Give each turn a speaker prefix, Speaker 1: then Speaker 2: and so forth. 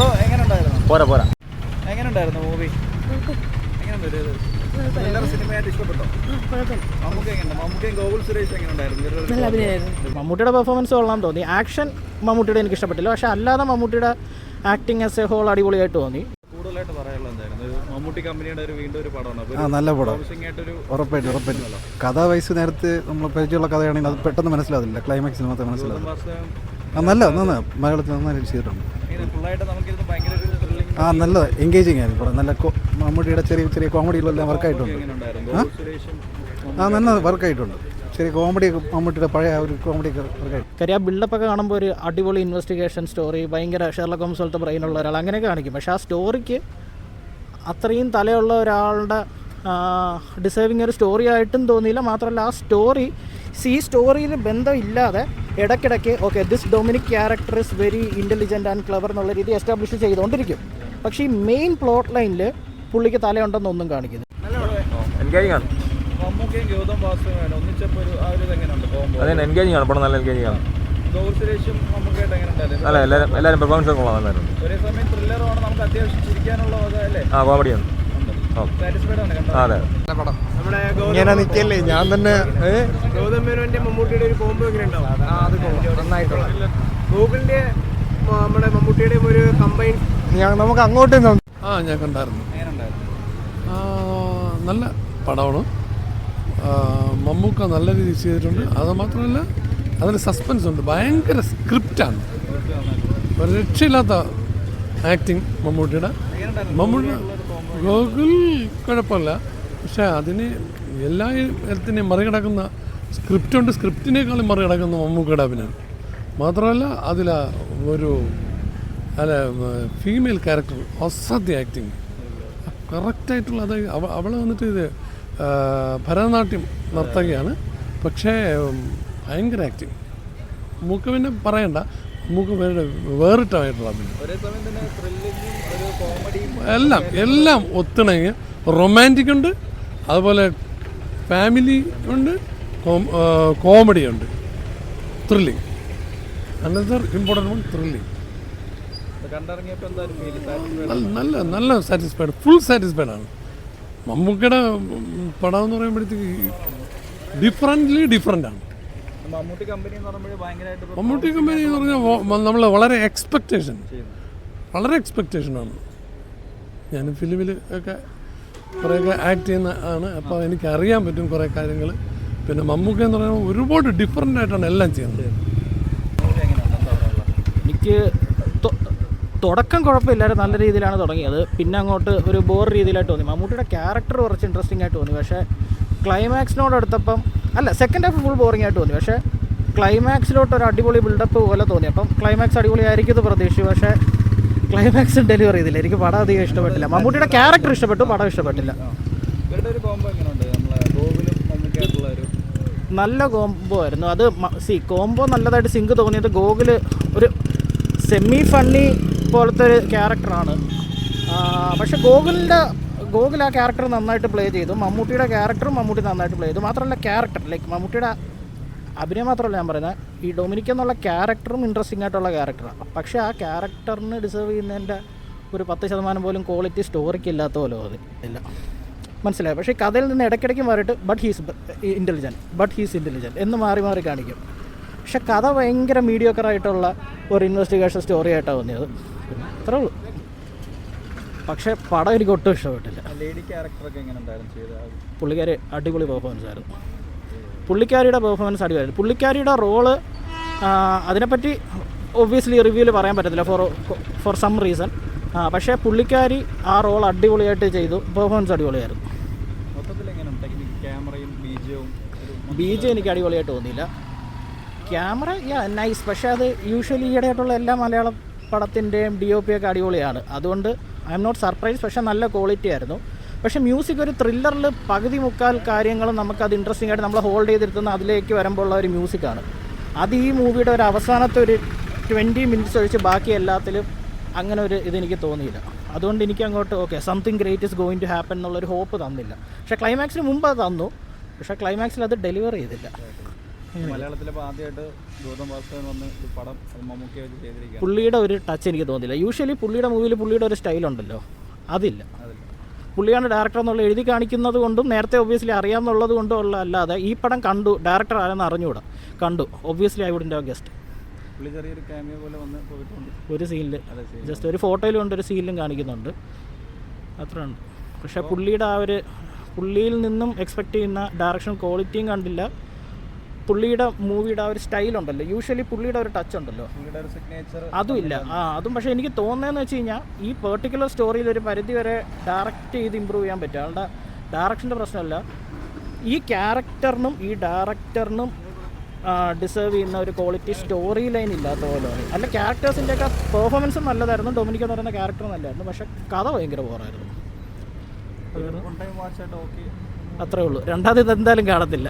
Speaker 1: Bro എങ്ങനെ ഉണ്ടായിരുന്നു
Speaker 2: പോരാ. പോരാ
Speaker 1: എങ്ങനെ ഉണ്ടായിരുന്നു മൂവി എങ്ങനെ സിനിമയായിട്ട് ഇഷ്ടപ്പെട്ടോ? മമ്മൂക്ക എങ്ങനെ മമ്മൂക്കയും ഗോകുൽ സുരേഷ് എങ്ങനെ ഉണ്ടായിരുന്നു
Speaker 3: മമ്മൂട്ടിയുടെ പെർഫോമൻസ് കൊള്ളാൻ തോന്നി. ആക്ഷൻ മമ്മൂട്ടിയുടെ എനിക്ക് ഇഷ്ടപ്പെട്ടില്ല. പക്ഷെ അല്ലാതെ മമ്മൂട്ടിയുടെ ആക്ടിങ് ആസ് എ ഹോൾ അടിപൊളിയായിട്ട് തോന്നി.
Speaker 1: കൂടുതലായിട്ട് പറയാനുള്ളത് എന്തായിരുന്നു? ഒരു മമ്മൂട്ടി കമ്പനിയുടെ ഒരു വീണ്ടും ഒരു പടമാണ്.
Speaker 4: ആ നല്ല പടം. ഉറപ്പായിട്ടും ഉറപ്പായിട്ടും. കഥ വയസ്സ് നേരത്തെ നമ്മൾ പരിചയമുള്ള കഥയാണെങ്കിൽ അത് പെട്ടെന്ന് മനസ്സിലാവില്ല. ക്ലൈമാക്സിന് മാത്രമേ മനസ്സിലാവില്ല. നല്ല നന്നാ. മലയാളത്തിൽ നന്നായി ചെയ്തിട്ടുണ്ട്. ആ നല്ല എൻഗേജിങ് ആയിരുന്നു പടം. നല്ല മമ്മൂട്ടിയുടെ ചെറിയ ചെറിയ കോമഡികളെല്ലാം വർക്കായിട്ടുണ്ട് ആ? നല്ല വർക്കായിട്ടുണ്ട് ചെറിയ കോമഡി മമ്മൂട്ടിയുടെ പഴയ ഒരു കോമഡി
Speaker 3: കാര്യം ആ ബിൽഡപ്പ് ഒക്കെ കാണുമ്പോൾ ഒരു അടിപൊളി ഇൻവെസ്റ്റിഗേഷൻ സ്റ്റോറി ഭയങ്കര ഷെർലക് ഹോംസ് പോലത്തെ ബ്രെയിനുള്ള ഒരാൾ അങ്ങനെയൊക്കെ കാണിക്കും. പക്ഷേ ആ സ്റ്റോറിക്ക് അത്രയും തലയുള്ള ഒരാളുടെ ഡിസേർവിങ് ഒരു സ്റ്റോറി ആയിട്ടും തോന്നിയില്ല. മാത്രമല്ല ആ സ്റ്റോറി ഈ സ്റ്റോറിയിൽ ബന്ധമില്ലാതെ ഇടയ്ക്കിടയ്ക്ക് okay this Dominic character is very intelligent and clever എന്നുള്ള രീതി എസ്റ്റാബ്ലിഷ് ചെയ്തുകൊണ്ടിരിക്കും. പക്ഷേ ഈ മെയിൻ പ്ലോട്ട് ലൈനിൽ പുള്ളിക്ക് തലയുണ്ടെന്നൊന്നും കാണിക്കുന്നു
Speaker 2: അതെ എൻഗേജിങ് ആണ്. പടം നല്ല എൻഗേജിങ് ആണ്. അല്ല എല്ലാവരും എല്ലാവരും പെർഫോമൻസ് ഒക്കെ കൊള്ളാം നന്നായിരുന്നു
Speaker 1: ഒരേ സമയം ത്രില്ലറുമാണ് നമുക്ക് അത്യാവശ്യം ചിരിക്കാനുള്ള അല്ലേ?
Speaker 2: ആ കോമഡിയാണ് അതെ.
Speaker 5: ഇങ്ങനെ നിൽക്കല്ലേ ഞാൻ തന്നെ?
Speaker 1: ഗൗതം മേനോന്റെ മമ്മൂട്ടിയുടെ ഒരു കോംബോ എങ്ങനെ ഉണ്ടാവും.
Speaker 5: അത് നന്നായിട്ടുള്ള ഗൂഗിളിന്റെ നമ്മുടെ മമ്മൂട്ടിയുടെയും ഒരു കമ്പൈൻ ഞാൻ നമുക്ക് അങ്ങോട്ടും
Speaker 6: ആ ഞാൻ കണ്ടായിരുന്നു.
Speaker 1: എങ്ങനെ ഉണ്ടായിരുന്നു
Speaker 6: നല്ല പടമാണ്. മമ്മൂക്ക നല്ല രീതിയിൽ ചെയ്തിട്ടുണ്ട്. അത് മാത്രമല്ല അതിൽ സസ്പെൻസ് ഉണ്ട്. ഭയങ്കര സ്ക്രിപ്റ്റാണ് ഒരു രക്ഷയില്ലാത്ത ആക്ടിങ് മമ്മൂട്ടിയുടെ. മമ്മൂട്ടി ഗോകുൽ കുഴപ്പമില്ല. പക്ഷേ അതിന് എല്ലാ ഇടത്തിനെയും മറികടക്കുന്ന സ്ക്രിപ്റ്റുണ്ട് സ്ക്രിപ്റ്റിനേക്കാളും മറികടക്കുന്ന മമ്മൂക്കയുടെ അഭിനയം. മാത്രമല്ല അതിൽ ഒരു അല്ല ഫീമെയിൽ ക്യാരക്ടർ അസാധ്യ ആക്ടിങ് കറക്റ്റായിട്ടുള്ള അത് അവ അവൾ വന്നിട്ട് ഇത് ഭരതനാട്യം നർത്തകയാണ്. പക്ഷേ ഭയങ്കര ആക്ടിങ് മൂക്ക് പറയണ്ട. മൂക്ക് വേറെ വേറിട്ടായിട്ടുള്ള അഭിനയം. എല്ലാം എല്ലാം ഒത്തിണങ്ങി. റൊമാന്റിക് ഉണ്ട് അതുപോലെ ഫാമിലി ഉണ്ട് കോമഡി ഉണ്ട്. Thrilling another important one thrilling നല്ല നല്ല സാറ്റിസ്ഫൈഡ് ഫുൾ സാറ്റിസ്ഫൈഡ് ആണ്. മമ്മൂക്കയുടെ പടം എന്ന് പറയുമ്പോഴത്തേക്ക് ഡിഫറന്റ്ലി ഡിഫറന്റ് ആണ്.
Speaker 1: മമ്മൂട്ടി കമ്പനി എന്ന്
Speaker 6: പറഞ്ഞാൽ നമ്മൾ വളരെ എക്സ്പെക്റ്റേഷൻ വളരെ എക്സ്പെക്റ്റേഷനാണ് ഞാൻ ഫിലിമിൽ ഒക്കെ കുറേയൊക്കെ ആക്ട് ചെയ്യുന്ന ആണ്. അപ്പോൾ എനിക്ക് അറിയാൻ പറ്റും കുറേ കാര്യങ്ങൾ പിന്നെ മമ്മൂക്ക എന്ന് പറയുമ്പോൾ ഒരുപാട് ഡിഫറെന്റ് ആയിട്ടാണ് എല്ലാം ചെയ്യുന്നത്.
Speaker 3: എനിക്ക് തുടക്കം കുഴപ്പമില്ലായിരുന്നു നല്ല രീതിയിലാണ് തുടങ്ങിയത്. പിന്നെ അങ്ങോട്ട് ഒരു ബോർ രീതിയിലായിട്ട് തോന്നി. മമ്മൂട്ടിയുടെ ക്യാരക്ടർ കുറച്ച് ഇൻട്രസ്റ്റിംഗ് ആയിട്ട് തോന്നി. പക്ഷേ ക്ലൈമാക്സിനോട് അടുത്തപ്പം അല്ല സെക്കൻഡ് ഹാഫ് ഫുൾ ബോറിംഗ് ആയിട്ട് തോന്നി. പക്ഷേ ക്ലൈമാക്സിലോട്ട് ഒരു അടിപൊളി ബിൽഡപ്പ് പോലെ തോന്നി. അപ്പം ക്ലൈമാക്സ് അടിപൊളി ആയിരിക്കും എന്ന് പ്രതീക്ഷിച്ചു. പക്ഷേ ക്ലൈമാക്സ് ഡെലിവറി ചെയ്തില്ല. എനിക്ക് പടം അധികം ഇഷ്ടപ്പെട്ടില്ല. മമ്മൂട്ടിയുടെ ക്യാരക്ടർ ഇഷ്ടപ്പെട്ടു പടം ഇഷ്ടപ്പെട്ടില്ല. നല്ല കോംബോ ആയിരുന്നു. അത് സി കോംബോ നല്ലതായിട്ട് സിങ്ക് തോന്നിയത് ഗോകുൽ ഒരു സെമി ഫണ്ണി പോലത്തെ ഒരു ക്യാരക്ടറാണ് പക്ഷെ ഗോകുലിന്റെ ഗോകുൽ ആ ക്യാരക്ടർ നന്നായിട്ട് പ്ലേ ചെയ്തു. മമ്മൂട്ടിയുടെ ക്യാരക്ടറും മമ്മൂട്ടി നന്നായിട്ട് പ്ലേ ചെയ്തു. മാത്രമല്ല ക്യാരക്ടർ ലൈക്ക് മമ്മൂട്ടിയുടെ അഭിനയം മാത്രമല്ല ഞാൻ പറയുന്നത് ഈ ഡൊമിനിക് എന്നുള്ള ക്യാരക്ടറും ഇൻട്രസ്റ്റിംഗ് ആയിട്ടുള്ള ക്യാരക്ടറാണ് പക്ഷേ ആ ക്യാരക്ടറിന് ഡിസേർവ് ചെയ്യുന്നതിന്റെ ഒരു പത്ത് ശതമാനം പോലും ക്വാളിറ്റി സ്റ്റോറിക്ക് ഇല്ലാത്ത പോലെ അത്. ഇല്ല. മനസ്സിലായി? പക്ഷേ കഥയിൽ നിന്ന് ഇടയ്ക്കിടയ്ക്ക് മാറിയിട്ട് but he's intelligent but he's intelligent എന്ന് മാറി മാറി കാണിക്കും. പക്ഷെ കഥ ഭയങ്കര മീഡിയോക്കറായിട്ടുള്ള ഒരു ഇൻവെസ്റ്റിഗേഷൻ സ്റ്റോറി ആയിട്ടാണ് തോന്നിയത്. അത്രേ ഉള്ളൂ. പക്ഷേ പടം എനിക്ക് ഒട്ടും ഇഷ്ടപ്പെട്ടില്ല. പുള്ളിക്കാരി അടിപൊളി പെർഫോമൻസ് ആയിരുന്നു. പുള്ളിക്കാരിയുടെ പെർഫോമൻസ് അടിപൊളിയായിരുന്നു. പുള്ളിക്കാരിയുടെ റോൾ അതിനെപ്പറ്റി ഒബ്വിയസ്ലി റിവ്യൂവിൽ പറയാൻ പറ്റത്തില്ല ഫോർ ഫോർ സം റീസൺ പക്ഷേ പുള്ളിക്കാരി ആ റോൾ അടിപൊളിയായിട്ട് ചെയ്തു. പെർഫോമൻസ് അടിപൊളിയായിരുന്നു. ബി ജെ എനിക്ക് അടിപൊളിയായിട്ട് തോന്നിയില്ല. ക്യാമറ യാ നൈസ് പക്ഷേ അത് യൂഷ്വലി ഈയിടെയായിട്ടുള്ള എല്ലാ മലയാളം പടത്തിന്റെയും ഡി ഒ പി ഒക്കെ അടിപൊളിയാണ്. അതുകൊണ്ട് ഐ എം നോട്ട് സർപ്രൈസ് പക്ഷേ നല്ല ക്വാളിറ്റി ആയിരുന്നു. പക്ഷേ മ്യൂസിക് ഒരു ത്രില്ലറിൽ പകുതി മുക്കാൽ കാര്യങ്ങളും നമുക്കത് ഇൻട്രസ്റ്റിംഗ് ആയിട്ട് നമ്മൾ ഹോൾഡ് ചെയ്തിരുത്തുന്ന അതിലേക്ക് വരുമ്പോൾ ഉള്ള ഒരു മ്യൂസിക്കാണ്. അത് ഈ മൂവിയുടെ ഒരു അവസാനത്തെ ഒരു ട്വന്റി മിനിറ്റ്സ് ഒഴിച്ച് ബാക്കി എല്ലാത്തിലും അങ്ങനെ ഒരു ഇതെനിക്ക് തോന്നിയില്ല. അതുകൊണ്ട് എനിക്ക് അങ്ങോട്ട് okay something great is going to happen എന്നുള്ളൊരു ഹോപ്പ് തന്നില്ല. പക്ഷേ ക്ലൈമാക്സിന് മുമ്പ് അത് തന്നു. പക്ഷേ ക്ലൈമാക്സിൽ അത് ഡെലിവർ ചെയ്തില്ല.
Speaker 1: മലയാളത്തിലെ ആദ്യമായിട്ട് ഗൗതം വാസുദേവൻ വന്ന് ഒരു പടം മമ്മൂക്കിയെ വെച്ച് ചെയ്തിരിക്കുകയാണ്.
Speaker 3: പുള്ളിയുടെ ഒരു ടച്ച് എനിക്ക് തോന്നിയില്ല. യൂഷ്വലി പുള്ളിയുടെ മൂവിയിൽ പുള്ളിയുടെ ഒരു സ്റ്റൈലുണ്ടല്ലോ ഉണ്ടല്ലോ.
Speaker 1: അതില്ല.
Speaker 3: പുള്ളിയാണ് ഡയറക്ടർ എന്നുള്ള എഴുതി കാണിക്കുന്നത് കൊണ്ടും നേരത്തെ ഒബ്വിയസ്ലി അറിയാമെന്നുള്ളത് കൊണ്ടും ഉള്ള അല്ലാതെ ഈ പടം കണ്ടു. ഡയറക്ടർ ആരെന്ന് അറിഞ്ഞുകൂടാ? കണ്ടു. ഒബ്വിയസ്ലി ഐ വുഡിന്റെ ഗസ്റ്റ് ഒരു സീനിൽ ജസ്റ്റ് ഒരു ഫോട്ടോയിലും ഉണ്ട് ഒരു സീനിലും കാണിക്കുന്നുണ്ട്. അത്ര ഉണ്ട് പക്ഷേ പുള്ളിയുടെ ആ ഒരു പുള്ളിയിൽ നിന്നും എക്സ്പെക്റ്റ് ചെയ്യുന്ന ഡയറക്ഷൻ ക്വാളിറ്റിയും കണ്ടില്ല. പുള്ളിയുടെ മൂവിയുടെ ആ ഒരു സ്റ്റൈലുണ്ടല്ലോ. യൂഷ്വലി പുള്ളിയുടെ ഒരു ടച്ച് ഉണ്ടല്ലോ. അതും ഇല്ല. ആ അതും പക്ഷേ എനിക്ക് തോന്നുന്നതെന്ന് വെച്ച് കഴിഞ്ഞാൽ ഈ പെർട്ടിക്കുലർ സ്റ്റോറിയിൽ ഒരു പരിധി വരെ ഡയറക്റ്റ് ചെയ്ത് ഇമ്പ്രൂവ് ചെയ്യാൻ പറ്റും. അയാളുടെ ഡയറക്ഷന്റെ പ്രശ്നമല്ല. ഈ ക്യാരക്ടറിനും ഈ ഡയറക്ടറിനും ഡിസേർവ് ചെയ്യുന്ന ഒരു ക്വാളിറ്റി സ്റ്റോറി ലൈൻ ഇല്ലാത്ത പോലെയാണ് അല്ല ക്യാരക്ടേഴ്സിന്റെ ഒക്കെ പെർഫോമൻസ് നല്ലതായിരുന്നു. ഡൊമിനിക് എന്ന് പറയുന്ന ക്യാരക്ടർ നല്ലതായിരുന്നു പക്ഷെ കഥ ഭയങ്കര
Speaker 1: പോറായിരുന്നു
Speaker 3: അത്രേ ഉള്ളൂ. രണ്ടാമത് എന്തായാലും കാണത്തില്ല.